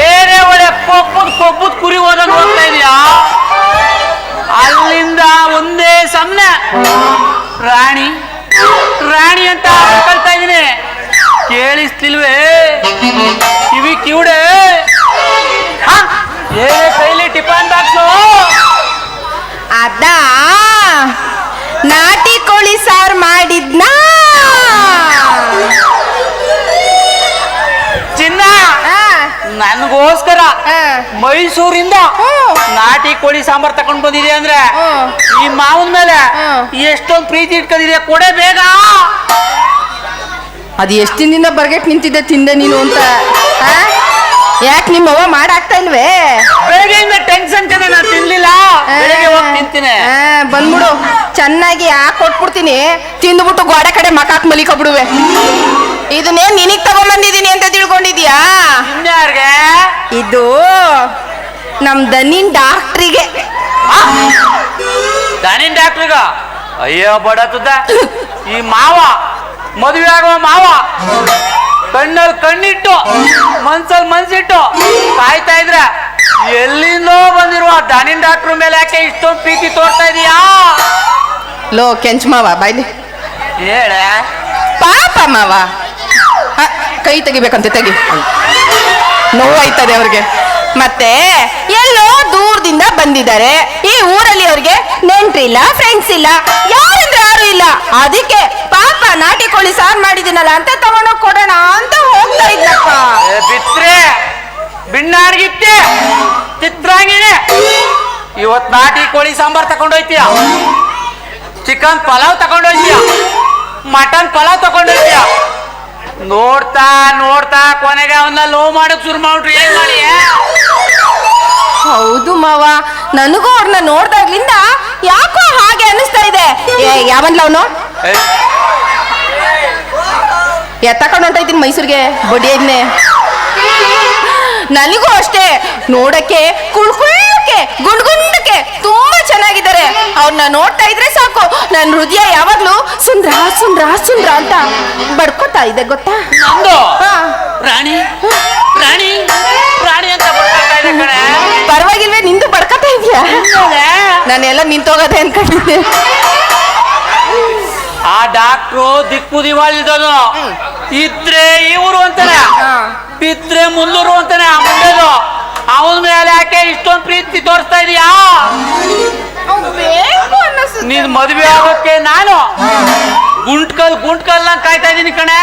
ಏನೇ ಒಳ್ಳೆ ಕೊಬ್ಬದ್ ಕೊಬ್ಬದ್ ಕುರಿ ಹೋದಂಗ ಹೋಗ್ತಾ ಇದ್ಯಾ? ಅಲ್ಲಿಂದ ಒಂದೇ ಸಮನೆ. ರಾಣಿ ರಾಣಿ ಅಂತ ಕಳ್ತಾ ಇದೀನಿ ಕೇಳಿಸ್ತಿಲ್ವೇ ಕಿವಿ ಕಿವಡೆ? ಏನೇ ಕೈಲಿ ಟಿಫನ್ ಬಾಕ್ಸು? ಅದ? ನಾಟಿ ಕೋಳಿ ಸಾರು ಮಾಡಿದ್ನಾ? ನನಗೋಸ್ಕರ. ಮೈಸೂರಿಂದ. ನಾಟಿ ಕೋಳಿ ಸಾಂಬಾರ್ ತಕೊಂಡ್ ಬಂದಿದೆ ಅಂದ್ರೆ. ಈ ಮಾವನ ಮೇಲೆ. ಎಷ್ಟೊಂದು ಪ್ರೀತಿ ಇಟ್ಕೊಂಡಿದೆ ಕೊಡೆ ಬೇಗ. ಅದು ಎಷ್ಟು ದಿನದಿಂದ ಬರ್ಗೆಟ್ ನಿಂತಿದ್ದೆ ತಿಂದೆ ನೀನು ಅಂತ. ಯಾಕೆ ನಿಮ್ಮವ್ವ ಮಾಡಾಕ್ತಾ ಇಲ್ವೇ? ಬೆಳಗ್ಗೆಯಿಂದ ಟೆನ್ಷನ್ ಕಣ ನಾನು ತಿನ್ಲಿಲ್ಲ. ಬೆಳಗ್ಗೆ ಹೋಗಿ ತಿಂತೀನಿ. ಬಂದ್ಬಿಡು. ಚೆನ್ನಾಗಿ ಹಾಕ್ ಕೊಟ್ಬಿಡ್ತೀನಿ. ತಿಂದ್ಬಿಟ್ಟು ಗೋಡೆ ಕಡೆ ಮಕಾಕ್ ಮಲಿಕೊಬಿಡುವೆ. ಇದನ್ನೇ ನಿನಗ್ ತಗೊಂಡ್ಬಂದಿದ್ದೀನಿ ಅಂತ ತಿಳ್ಕೊಂಡಿದ್ಯಾ? ಇನ್ಯಾರ್ಗೆ? ಇದು ನಮ್ ದನಿನ್ ಡಾಕ್ಟ್ರಿಗೆ. ದನಿನ್ ಡಾಕ್ಟ್ರಿಗ? ಅಯ್ಯೋ ಬಡತದ ಈ ಮಾವ ಮದುವೆ ಆಗುವ ಮಾವ ಕಣ್ಣಲ್ಲಿ ಕಣ್ಣಿಟ್ಟು ಮನ್ಸಲ್ಲಿ ಮನ್ಸಿಟ್ಟು ಕಾಯ್ತಾ ಇದ್ರ ಎಲ್ಲಿಂದೋ ಬಂದಿರುವ ದನಿನ್ ಡಾಕ್ಟ್ರ್ ಮೇಲೆ ಯಾಕೆ ಇಷ್ಟೊಂದು ಪ್ರೀತಿ ತೋರ್ತಾ ಇದೀಯಾ? ಲೋ ಕೆಂಚ್ ಮಾವ ಬಾಯ್ಲಿ. ಹೇಳ? ಪಾಪ ಮಾವ. ಕೈ ತೆಗಿಬೇಕಂತೆ ತೆಗಿ. ನೋವಾಯ್ತದೆ ಅವ್ರಿಗೆ. ಮತ್ತೆ ಎಲ್ಲೋ ದೂರದಿಂದ ಬಂದಿದ್ದಾರೆ. ಈ ಊರಲ್ಲಿ ಅವ್ರಿಗೆ ನೆಂಟ್ರಿಲ್ಲ ಫ್ರೆಂಡ್ಸ್ ಇಲ್ಲ ಯಾರಂದ್ರೆ ಯಾರು ಇಲ್ಲ. ಅದಕ್ಕೆ ಪಾಪ ನಾಟಿ ಕೋಳಿ ಸಾರು ಮಾಡಿದಿನಲ್ಲ ಅಂತ ತಗೊಂಡು ಕೊಡೋಣ ಅಂತ ಹೋಗ್ತಾ ಇದ್ನಪ್ಪ. ಬಿತ್ರೆ ಬಿಣ್ಣಾರ್ಗಿತ್ತೆ ಚಿತ್ರಾಂಗಿಣೆ ಇವತ್ ನಾಟಿ ಕೋಳಿ ಸಾಂಬಾರ್ ತಗೊಂಡೋಯ್ತೀಯ ಚಿಕನ್ ಪಲಾವ್ ತಗೊಂಡೋಯ್ತೀಯ ಮಟನ್ ಪಲಾವ್ ತಕೊಂಡೋಯ್ತೀಯ? ನೋಡ್ತಾ ನೋಡ್ತಾ ಕೊನೆಗೆ ಅವನ್ನ ಲೋ ಮಾಡಕ್ ಶುರು ಮಾಡ್ರಿ ಏನ್ ಮಾಡಿ ಹೌದು ಮಾವ ನನಗೂ ಅವ್ರನ್ನ ನೋಡ್ದಾಗ್ಲಿಂದ ಯಾಕೋ ಹಾಗೆ ಅನಿಸ್ತಾ ಇದೆ. ಏ ಯಾವನ್ಲ ಅವನು? ಎತ್ತಕೊಂಡು ಹೊಂಟೈತೀನಿ ಮೈಸೂರಿಗೆ ಬಡಿಯನ್ನೇ ನನಗೂ ಅಷ್ಟೇ ನೋಡಕ್ಕೆ ಕುಳ್ಕುಳ್ಳಕ್ಕೆ ಗುಂಡ್ಗುಂಡಕ್ಕೆ ತುಂಬಾ ಚೆನ್ನಾಗಿದ್ದಾರೆ. ಅವ್ರನ್ನ ನೋಡ್ತಾ ಇದ್ರೆ ಸಾಕು ನನ್ನ ಹೃದಯ ಯಾವಾಗ್ಲೂ ಸುಂದ್ರ ಸುಂದ್ರ ಸುಂದ್ರ ಅಂತ ಬಡ್ಕೋತಾ ಇದೆ ಗೊತ್ತಾ? ನಂದು? ಹಾ. ರಾಣಿ? ರಾಣಿ? ರಾಣಿ ಅಂತ ಇದೆ ಕಣೆ. ಪರವಾಗಿಲ್ವೇ ನಿಂದು ಬಡ್ಕೋತಾ ಇದೆಯಾ? ನಾನೆಲ್ಲ ನಿಂತೋಗದೆ ಅನ್ಕೊಂಡಿದ್ದೆ. ಆ ಡಾಕ್ಟ್ರು ದಿಕ್ಕು ದಿವಾಳಿದನು. ಇದ್ರೆ ಇವರು ಅಂತಾನೆ. ಇದ್ರೆ ಮುಲ್ಲೂರು ಅಂತಾನೆ ಅವನ ಮೇಲೆ ಯಾಕೆ ಇಷ್ಟೊಂದು ಪ್ರೀತಿ ತೋರಿಸ್ತಾ ಇದೀಯಾ? ನೀನ್ ಮದುವೆ ಆಗೋಕೆ ನಾನು ಗುಂಟ್ಕಲ್ ಗುಂಟ್ಕಲ್ ಕಾಯ್ತಾ ಇದೀನಿ ಕಣೆ.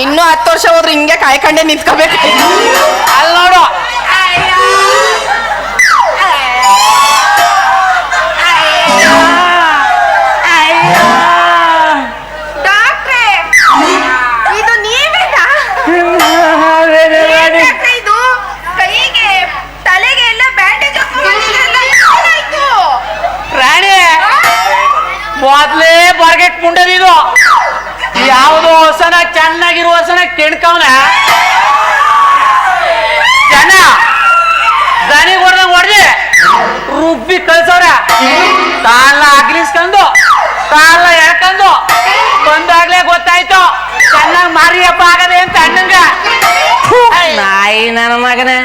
ಇನ್ನು ಹತ್ತು ವರ್ಷ ಹೋದ್ರೆ ಹಿಂಗೆ ಕಾಯ್ಕೊಂಡೆ ನಿಂತ್ಕೋಬೇಕು. ಅಲ್ಲಿ ನೋಡು ಕೆಣ್ಕವನ ಜನ? ದನಿ ಹೊಡೆದ ಹೊಡೆದಿ? ರುಬ್ಬಿ ಕಳ್ಸವ್ರ? ಕಾಲ ಅಗ್ಲಿಸ್ಕೊಂಡು ಕಾಲ ಎಳ್ಕೊಂಡು ಬಂದಾಗ್ಲೇ ಗೊತ್ತಾಯ್ತು, ಚೆನ್ನಾಗಿ ಮಾರಿಯಪ್ಪ ಆಗದೆ ಅಂತ ಅಣ್ಣಂಗ. ನಾಯಿ ನನ್ನ ಮಗನೇ.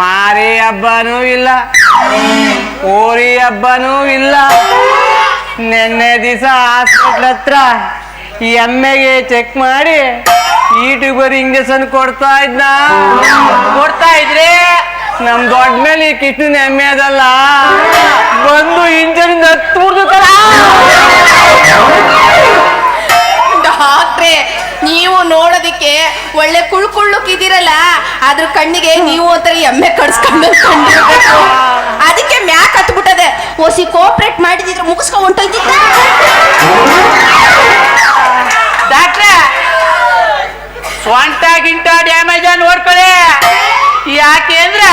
ಮಾರಿ ಹಬ್ಬನೂ ಇಲ್ಲ ಓರಿ ಹಬ್ಬನೂ ಇಲ್ಲ. ನೆನ್ನೆ ದಿವಸ ಹಾಸ್ಪಿಟ್ಲ್ ಹತ್ರ ಎಮ್ಮೆಗೆ ಚೆಕ್ ಮಾಡಿ ಈಟಿಗೆ ಇಂಜೆಕ್ಷನ್ ಕೊಡ್ತಾ ಇದ್ನ. ಕೊಡ್ತಾ ಇದ್ರೆ ನಮ್ ದೊಡ್ಡ ಮೇಲೆ ಈ ಕಿಟ್ನ ಎಮ್ಮೆ ಅದಲ್ಲ. ಬಂದು ಇಂಜನ್ ಹತ್ತುಬಿಡ್ತಾರ ಡಾಕ್ಟ್ರೆ, ನೀವು ನೋಡೋದಿಕ್ಕೆ ಒಳ್ಳೆ ಕುಳ್ ಕುಳ್ಳುಕ್ಕಿದ್ದೀರಲ್ಲ ಅದ್ರ ಕಣ್ಣಿಗೆ ನೀವು ಒಂಥರ ಎಮ್ಮೆ ಕಡ್ಸ್ಕೊಂಡು. ಅದಕ್ಕೆ ಮ್ಯಾಕ್ ಹತ್ಬಿಟ್ಟದೆ. ಓಸಿ ಕೋಪ್ರೇಟ್ ಮಾಡಿದ್ರೆ ಮುಗಿಸ್ಕೊಂಡ್ ಹೊಂಟೋಯ್ತಿತ್ತ ಸ್ವಂಟ ಗಿಂಟ ಡ್ಯಾಮೇಜ್ ನೋಡ್ಕೊಳ್ಳಿ ಯಾಕೆ ಅಂದ್ರೆ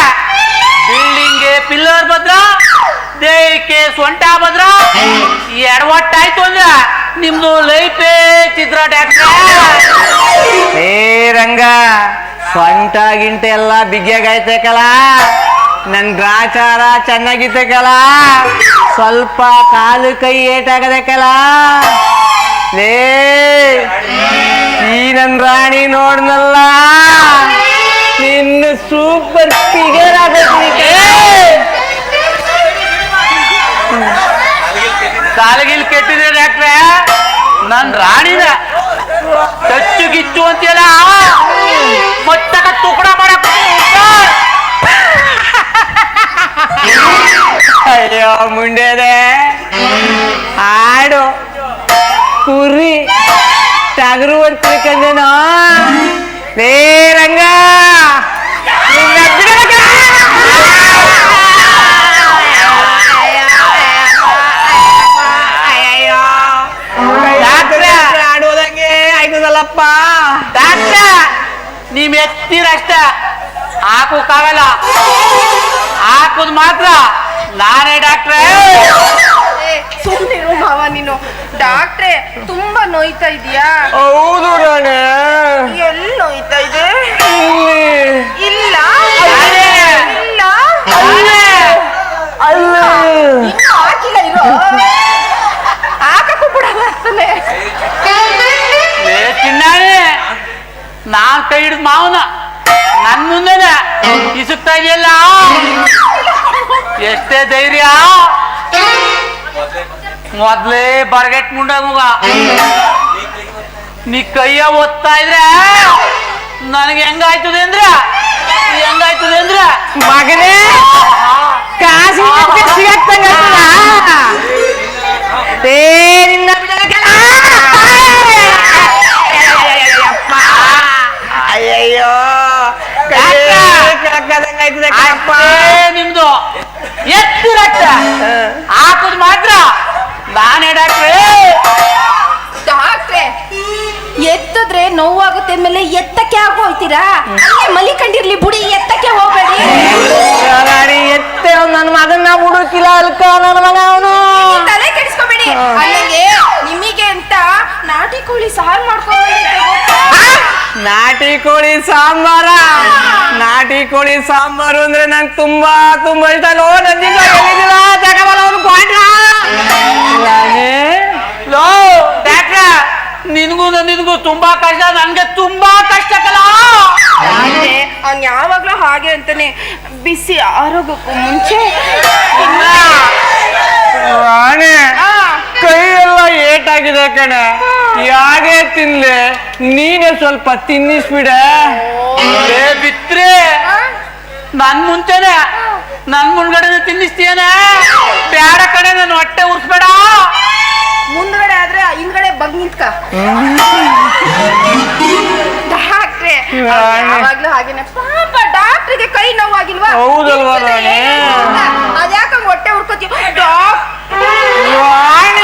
ಬಿಲ್ಡಿಂಗ್ ಪಿಲ್ಲರ್ ಬದ್ರ ದೇಹಕ್ಕೆ ಸ್ವಂಟ ಭದ್ರ. ಎಡವಟ್ಟಾಯ್ತು ಅಂದ್ರ ನಿಮ್ದು ಲೈಫ್ ಚಿತ್ರ ಏ ರಂಗ ಸೊಂಟ ಗಿಂಟ ಎಲ್ಲ ಬಿಗ್ಯಾಗೈತಕಲ್ಲ ನನ್ ಗ್ರಾಚಾರ ಚೆನ್ನಾಗಿತ್ತಕಲ್ಲ ಸ್ವಲ್ಪ ಕಾಲು ಕೈ ಏಟಾಗದಕಲ ಲೇ. ನನ್ ರಾಣಿ ನೋಡ್ನಲ್ಲ? ನಿನ್ನ ಸೂಪರ್ ಫಿಗರ್ ಆಗತ್ತೆ ಸಾಲಗಿಲ್ ಕೆಟ್ಟಿದೆ ಡಾಕ್ಟ್ರೆ? ನನ್ ರಾಣಿನ. ಟಚ್ಚು ಗಿಚ್ಚು ಅಂತೀಯಲ್ಲ? ಮೊಟ್ಟಕ ತುಕಡ ಮಾಡಕ್ ಅಯ್ಯೋ, ಮುಂಡೆದೆ. ಆಡು ಕುರಿ. ಟಗರು ಅಂತ ತಿಳ್ಕೊಂಡೇನೋ ಲೇ ರಂಗ. ಆಡೋದಂಗೆ ಆಯ್ತದಲ್ಲಪ್ಪ. ಡಾಕ್ಟ್ರೆ! ನೀವ್ ಎತ್ತೀರಷ್ಟ. ಹಾಕೋಕ್ಕಾಗಲ್ಲ. ಹಾಕುದ್ ಮಾತ್ರ. ನಾನೇ ಡಾಕ್ಟ್ರೆ. ಸುಮ್ಮನಿರು ಭಾವ ನೀನು. ಡಾಕ್ಟ್ರೆ ತುಂಬಾ ನೋಯ್ತಾ ಇದೀಯಾ? ಹೌದು ರಾಣೆ. ಎಲ್ಲಿ ನೋಯ್ತಾ ಇದೆ? ಇಲ್ಲಿ. ಇಲ್ಲ. ಅಲ್ಲೇ. ಇನ್ನೂ ಹಾಕಿಲ್ಲ ಇರೋ. ಹಾಕಕ್ಕೂ ಬಿಡಲ್ಲ ಅಷ್ಟೇ ಲೇ ಚಿನ್ನಾಣಿ ನಾನ್ ಕೈ ಹಿಡಿದ್ ಮಾವನ. ನನ್ ಮುಂದೆನೆ. ಇಸುಕ್ತಾ ಇದೆಯಲ್ಲ? ಎಷ್ಟೇ ಧೈರ್ಯ. ಮೊದ್ಲೇ ಬರ್ಗೆಟ್ ಮುಂಡ ಮಗ ನೀ ಕೈಯ ಒತ್ತಾ ಇದ್ರೆ ನನಗೆ ಹೆಂಗಾಯ್ತದೆ ಅಂದ್ರ ಹೆಂಗಾಯ್ತದೆ ಅಂದ್ರ ಮಗನೇ ಕಾಸಿ ಸಿಗತ್ತಂಗ ನಿನ್ನ ಅಲ್ಲೇ ಮಲಿಕಂಡಿರ್ಲಿ ಬುಡಿ ಎತ್ತಕ್ಕೆ ಹೋಗ್ಬೇಡಿ. ಎತ್ತೆ ನನ್ನ ಮಗನ್ನ ಹುಡುಕಿಲ್ಲ ಅಲ್ಕ ನನ್ನ ಮಗ ಅವನು? ತಲೆ ಕೆಡಿಸ್ಕೋಬೇಡಿ. ಅಲ್ಲಿಗೆ ನಿಮಗೆ ಅಂತ ನಾಟಿ ಕೋಳಿ ಸಾರು ಮಾಡ್ಕೊಂಡು ನಾಟಿ ಕೋಳಿ ಸಾಂಬಾರ? ನಾಟಿ ಕೋಳಿ ಸಾಂಬಾರು ಅಂದ್ರೆ ನಂಗೆ ತುಂಬಾ ತುಂಬಾ ಇಷ್ಟ. ಲೋ ನಂದಿಲ್ಲ ತಗೊಬಲ್ಲ ಅವ್ನು ಲೋ ನಿನ್ಗೂ ನಿನ್ಗೂ ತುಂಬಾ ಕಷ್ಟ. ನನ್ಗೆ ತುಂಬಾ ಕಷ್ಟ ಕಲ. ಅವ್ನ್ ಯಾವಾಗ್ಲೂ ಹಾಗೆ ಅಂತಾನೆ ಬಿಸಿ ಆರೋಗ್ಯಕ್ಕೂ ಮುಂಚೆ ರಾಣಿ ಕೈ ಎಲ್ಲ ಏಟಾಗಿದೆ ಕಣೆ. ಯಾಗೆ ತಿನ್ಲೆ? ನೀನೇ ಸ್ವಲ್ಪ ತಿನ್ನಿಸ್ಬಿಡ. ಬಿತ್ರಿ. ನನ್ ಮುಂಚೆನೆ ನನ್ ಮುಂದ್ಗಡೆ ತಿನ್ನಿಸ್ತೀಯನೆ? ಬೇಡ ಕಡೆ ನಾನು ಹೊಟ್ಟೆ ಉರ್ಸ್ಬೇಡ. ಮುಂದ್ಗಡೆ ಆದ್ರೆ ಹಿಂದ್ಗಡೆ ಬಗ್ ನಿಂತ್ಕ. ಡಾಕ್ಟ್ರೆ. ಯಾವಾಗ್ಲೂ ಹಾಗೇನೆ. ಪಾಪ ಡಾಕ್ಟ್ರಿಗೆ ಕೈ ನೋವಾಗಿಲ್ವಾ? ಹೌದಲ್ವಾ ರಾಣಿ? ಅದ್ಯಾಕಂಗ್ ಹೊಟ್ಟೆ ಹುಡ್ಕೋತೀವಿ ಡಾಕ್ಟ್ರ್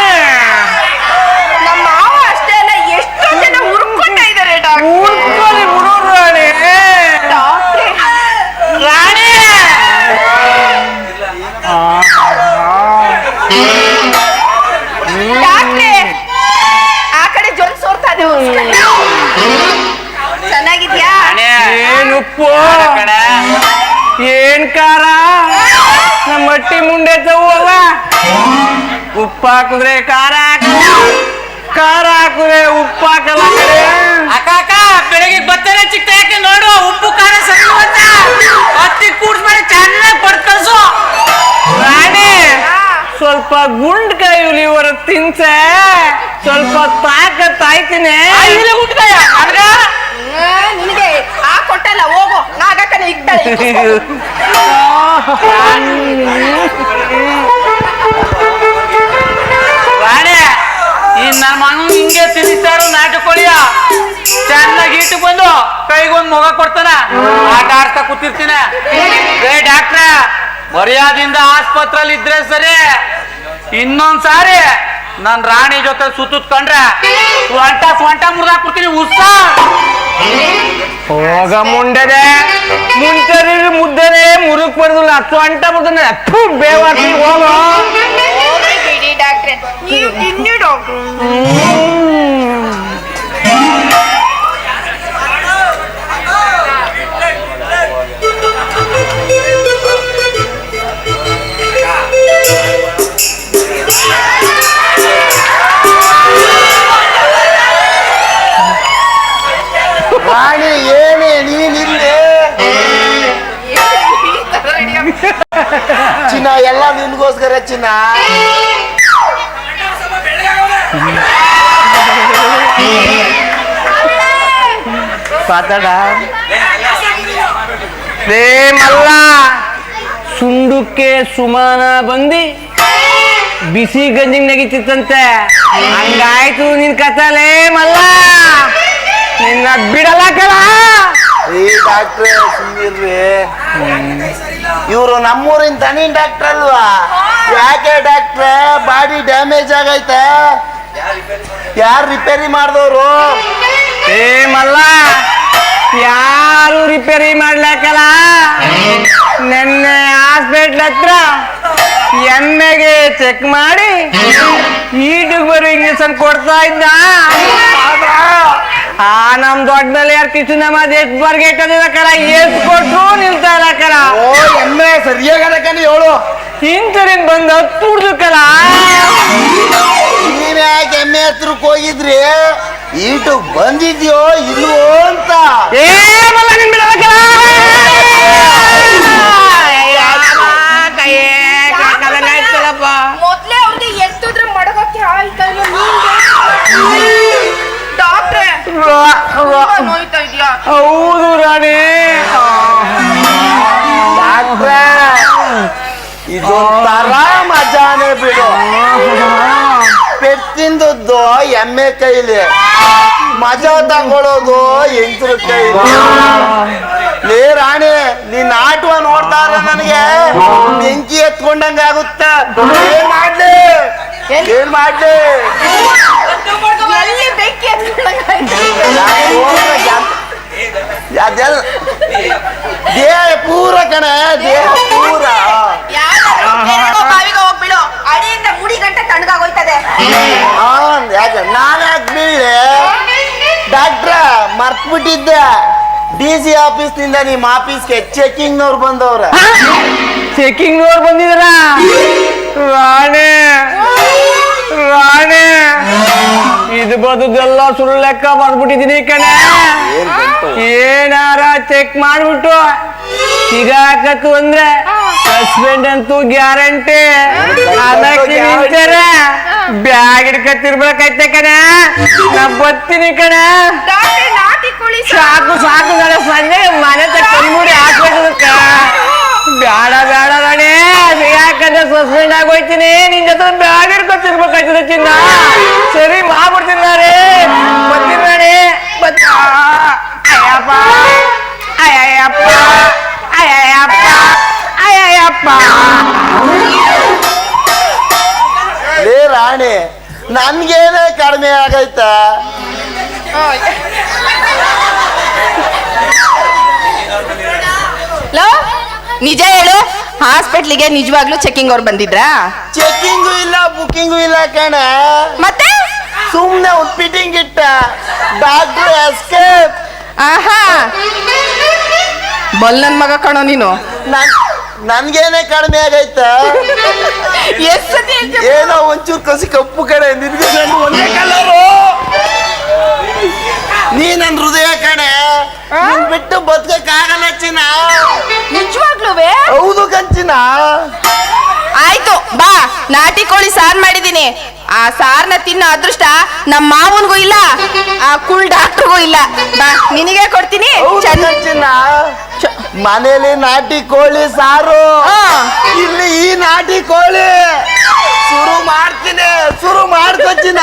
ಚೆನ್ನಾಗಿದ್ಯಾ? ಏನ್ ಉಪ್ಪು. ಏನ್ ಖಾರ? ನಮ್ಮ ಮಟ್ಟಿ ಮುಂಡೆ ತವ್ವಲ್ಲ ಉಪ್ಪು ಹಾಕಿದ್ರೆ ಖಾರ ಹಾಕು. ಖಾರ ಹಾಕಿದ್ರೆ ಉಪ್ಪು ಹಾಕಲ್ಲ ಕಡೆ ಅಕ್ಕ ಅಕ್ಕ ಬೆಳಗ್ಗೆ ಬತ್ತನೆ ಚಿಕ್ಕ ಯಾಕೆ ನೋಡು ಉಪ್ಪು ಖಾರ ಸರಿ ಅಂತ ಹತ್ತಿ ಕೂಡ್ಸ್ ಮಾಡಿ ಚೆನ್ನಾಗಿ ಪಡ್ ಕಳ್ಸು ರಾಣಿ. ಸ್ವಲ್ಪ ಗುಂಡ್ ಗುಂಡ್ಕಾಯಿ ಇವರು ತಿನ್ಸೆ. ಸ್ವಲ್ಪ ತಾಕ ತಾಯ್ತೀನಿ. ನನ್ಗ ಆ, ಕೊಟ್ಟಲ್ಲ ಹೋಗು. ನಾಗಕ್ಕನ ಇಕ್ತಾಳೆ. ರಾಣಿ ಈ ನನ್ನ ಮಗನ ಹಿಂಗೆ ತಿನ್ನಿಸ್ತಾರು ನಾಟಕೋಳಿಯ ಚೆನ್ನಾಗಿ ಇಟ್ಟು ಬಂದು ಕೈಗೊಂದು ಮೊಗ ಕೊಡ್ತಾನ. ಆಟ ಆಡ್ತಾ ಕೂತಿರ್ತೀನಿ. ಡಾಕ್ಟ್ರ ಮರ್ಯಾದಿಂದ ಆಸ್ಪತ್ರೆಯಲ್ಲಿ ಇದ್ರೆ ಸರಿ. ಇನ್ನೊಂದ್ ಸಾರಿ ನನ್ ರಾಣಿ ಜೊತೆ ಸುತ್ತುತ್ಕೊಂಡ್ರೆ ಸ್ವಂಟ ಸ್ವಂಟ ಮುರಿದಾಕ್ಬಿಡ್ತೀನಿ ಉತ್ಸ ಹೋಗ ಮುಂಡದೆ ಮುಂಚರಿ ಮುದ್ದನೆ. ಮುರುಕ್ ಬರ್ದಿಲ್ಲ ಸ್ವಂಟ ಮುದ್ದನೆ ಥು ಬೇವಾರ್ತಿ ಹೋಗೋ. ಬಿಡಿ ಡಾಕ್ಟ್ರೆ. ನೀವು ಡಾಕ್ಟ್ರು. ಚಿನ್ನ ಮಲ್ಲ. ಸುಂಡುಕ್ಕೆ ಸುಮಾನ ಬಂದಿ ಬಿಸಿ ಗಂಜಿ ನಗಿತಿತ್ತಂತೆ. ಹಂಗಾಯ್ತು ನಿನ್ ಕಥಲೆ ಮಲ್ಲ. ನಿನ್ನ ಬಿಡಲ್ಲ ಕಲ ಈ ಡಾಕ್ಟ್ರೇ ಸುಮ್ಮನಿರ್ರಿ ಇವರು ನಮ್ಮೂರಿನ ತನಿ ಡಾಕ್ಟರ್ ಅಲ್ವಾ? ಯಾಕೆ ಡಾಕ್ಟ್ರೆ ಬಾಡಿ ಡ್ಯಾಮೇಜ್ ಆಗೈತೆ. ಯಾರು ರಿಪೇರಿ ಮಾಡಿದವರು? ಏ ಮಲ್ಲ ಯಾರು ರಿಪೇರಿ ಮಾಡ್ಲಕ್ಕಲ್ಲ ನೆನ್ನೆ ಹಾಸ್ಪಿಟ್ಲ್ ಹತ್ರ ಎಮ್ಮೆಗೆ ಚೆಕ್ ಮಾಡಿ ಈಟಿಗೆ ಬರೋ ಇಂಜೆಕ್ಷನ್ ಕೊಡ್ತಾ ಇದ್ದ. ಆ ನಮ್ ಮೇಲೆ ಯಾರು ಕಿಶು ನಮ್ಮ ಎಷ್ಟು ಬರ್ಗೆ ಕರ ಕೊಟ್ರು ನಿಲ್ತಾ ಇಲ್ಲ ಕರ. ಓ ಎಮ್ಮೆ ಸರಿಯಾಗಿ ಹೇಳು. ಹಿಂತರಿನ್ ಬಂದು ಹತ್ತು ಕರ. ನೀವ್ ಯಾಕೆ ಎಮ್ಮೆ ಹತ್ರಕ್ಕೆ ಹೋಗಿದ್ರಿ? ಈಟು ಬಂದಿದ್ಯೋ ಇಲ್ವೋ ಅಂತ. ಏ ಮಲ್ಲ ನಿನ್ ಹೌದು ರಾಣಿ. ಡಾಕ್ಟ್ರೆ ಇದೊಂಥರ ಮಜಾನೆ ಬಿಡು. ಪೆಟ್ಟಿಂದದ್ದು ಎಮ್ಮೆ ಕೈಲಿ. ಮಜಾ ತಗೊಳ್ಳೋದು ಎಂಟ್ರ ಕೈಲಿ. ಲೇ ರಾಣಿ ನಿನ್ನ ಆಟುವ ನೋಡ್ತಾರ ನನಗೆ ಬೆಂಕಿ ಎತ್ಕೊಂಡಂಗ ಆಗುತ್ತ. ಏನ್ ಮಾಡ್ಲಿ? ಏನ್ ಮಾಡ್ಲಿ? ಎಲ್ಲಿ ಬೆಂಕಿ ದೇಹ ಪೂರ ಕಣ ದೇಹ ಪೂರ. ಬಾವಿಗೋ ಹೋಗ್ಬಿಡು. ಅಡಿಯಿಂದ ಮುಡಿ ಗಂಟೆ ತಣ್ಣಗಾಗೋಯ್ತದೆ ಆ, ಯಾಕೆ? ನಾನು ಯಾಕೆ ಬೀಳೆ ಡಾಕ್ಟ್ರ ಮರ್ತ್ಬಿಟ್ಟಿದ್ದೆ. ಡಿ ಸಿ ಆಫೀಸ್ನಿಂದ ನಿಮ್ಮ ಆಫೀಸ್ಗೆ ಚೆಕಿಂಗ್ನವ್ರು ಬಂದವ್ರ. ಚೆಕಿಂಗ್ ನೋಡ್ ಬಂದಿದ್ರ? ರಾಣಿ ರಾಣಿ. ಇದು ಬದುದೆಲ್ಲ ಸುಳ್ಳು ಲೆಕ್ಕ ಮಾಡ್ಬಿಟ್ಟಿದೀನಿ ಕಣೆ? ಏನಾರ ಚೆಕ್ ಮಾಡ್ಬಿಟ್ಟು ಸಿಗಾಕತ್ತು ಅಂದ್ರೆ ಹಸ್ಬೆಂಡ್ ಅಂತೂ ಗ್ಯಾರಂಟಿ ಅದಕ್ಕೆ ನಿಂತಾರೆ ಬ್ಯಾಗ್ ಹಿಡ್ಕತ್ತಿರ್ಬೇಕೈತೆ ಕಣೆ. ನಾ ಬರ್ತೀನಿ ಕಣೆ. ಡಾಕ್ಟ್ರೆ ನಾಟಿ ಕೋಳಿ ಸಾಕು ಸಾಕು ನಾಳೆ ಸಂಜೆ ಮನೆ ತಂದ್ಬಿಡಿ ಹಾಕ್ಬೇಕು ಬೇಡ ಬೇಡ ರಾಣಿ. ಯಾಕಂದ್ರೆ ಸಸ್ಪೆಂಡ್ ಆಗೋಯ್ತೀನಿ? ನಿನ್ ಜೊತೆ ಬ್ಯಾಗ್ ಹಿಡ್ಕೊತಿರ್ಬೇಕಾಯ್ತದೆ ಚಿನ್ನ. ಸರಿ ಮಾಡ್ಬಿಡ್ತೀನಿ ನಾನೇ. ಬರ್ತೀನಿ ಬತ್ತ ಅಯ್ಯಪ್ಪ ಅಯ್ಯಪ್ಪ ಅಯ್ಯಪ್ಪ ಅಯ್ಯಪ್ಪ ಲೇ ರಾಣಿ ನನ್ಗೇನೆ ಕಡಿಮೆ ಆಗೈತ? ಲೋ ನಿಜ ಹೇಳು. ಹಾಸ್ಪಿಟ್ಲಿಗೆ ನಿಜವಾಗ್ಲೂ ಚೆಕಿಂಗ್ ಅವ್ರು ಬಂದಿದ್ರಾ? ಚೆಕಿಂಗು ಇಲ್ಲ ಬುಕಿಂಗ್ ಇಲ್ಲ ಕಣ. ಮತ್ತೆ? ಸುಮ್ನೆ ಒಂದು ಫಿಟ್ಟಿಂಗ್ ಇಟ್ಟ. ಡಾಕ್ಟರ್ ಎಸ್ಕೇಪ್ ಆಹಾ. ಬಲ್ ನನ್ ಮಗ ಕಣೋ ನೀನು. ನನ್ ನನ್ಗೇನೆ ಕಡಿಮೆ ಆಗೈತ. ಎಷ್ಟ್ ಸತಿ ಹೇಳ್ತೀಯ? ಏನೋ ಒಂಚೂರು ಕಸಿ ಕಪ್ಪು ಕಡೆ ನಿನ್ಗೆ ಗಂಡು ಒಂದೇ ಕಲರು ನೀ ನನ್ ಹೃದಯ ಕಡೆ ನಿನ್ ಬಿಟ್ಟು ಬದುಕಕ್ಕಾಗಲ್ಲ ಚಿನ್ನ. ನಿಜವಾಗ್ಲೂವೇ? ಹೌದು ಕಂಚಿನ. ಆಯ್ತು ಬಾ. ನಾಟಿ ಕೋಳಿ ಸಾರ್ ಮಾಡಿದೀನಿ. ಆ ಸಾರ್ನ ತಿನ್ನೋ ಅದೃಷ್ಟ ನಮ್ಮ ಮಾವನ್ಗೂ ಇಲ್ಲ ಆ ಕುಳ್ ಡಾಕ್ಟ್ರಿಗೂ ಇಲ್ಲ. ಬಾ ನಿನಗೆ ಕೊಡ್ತೀನಿ. ಹೌದು ಚೆನ್ನ ಕಂಚಿನ. ಮನೇಲಿ ನಾಟಿ ಕೋಳಿ ಸಾರು. ಇಲ್ಲಿ ಈ ನಾಟಿ ಕೋಳಿ. ಶುರು ಮಾಡ್ತೀನಿ ಶುರು ಮಾಡ್ಕೊಚಿನ